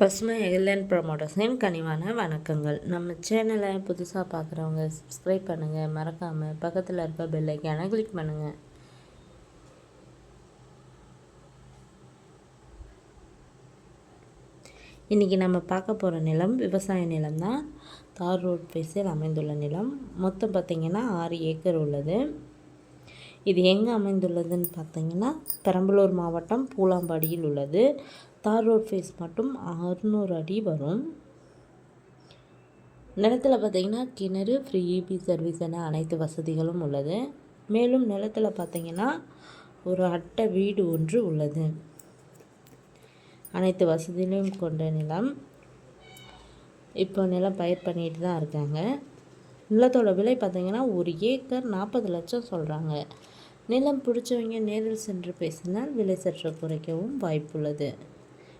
பசுமை எல்என் ப்ரமோட்டர்ஸின் கனிவான வணக்கங்கள். நம்ம சேனலை புதுசாக பார்க்குறவங்க சப்ஸ்கிரைப் பண்ணுங்கள் மறக்காமல் பக்கத்தில் இருக்க பெல்லைக்கான கிளிக் பண்ணுங்கள் இன்றைக்கி நம்ம பார்க்க போகிற நிலம் விவசாய நிலம் தான். தார் ரோட் பேஸில் அமைந்துள்ள நிலம். மொத்தம் பார்த்திங்கன்னா ஆறு ஏக்கர் உள்ளது. இது எங்கே அமைந்துள்ளதுன்னு பார்த்தீங்கன்னா பெரம்பலூர் மாவட்டம் பூலாம்பாடியில் உள்ளது. தார் ரோட் ஃபேஸ் மட்டும் அறுநூறு அடி வரும். நிலத்தில் பார்த்திங்கன்னா கிணறு ஃப்ரீ இபி சர்வீஸ் என அனைத்து வசதிகளும் உள்ளது. மேலும் நிலத்தில் பார்த்திங்கன்னா ஒரு அட்டை வீடு ஒன்று உள்ளது. அனைத்து வசதிகளையும் கொண்ட நிலம். இப்போ நிலம் பயிர் பண்ணிட்டு தான் இருக்காங்க. நிலத்தோட விலை பார்த்திங்கன்னா ஒரு ஏக்கர் நாற்பது லட்சம் சொல்கிறாங்க நிலம் பிடிச்சவங்க நேரில் சென்று பேசினால் விலை சற்று குறைக்கவும் வாய்ப்புள்ளது.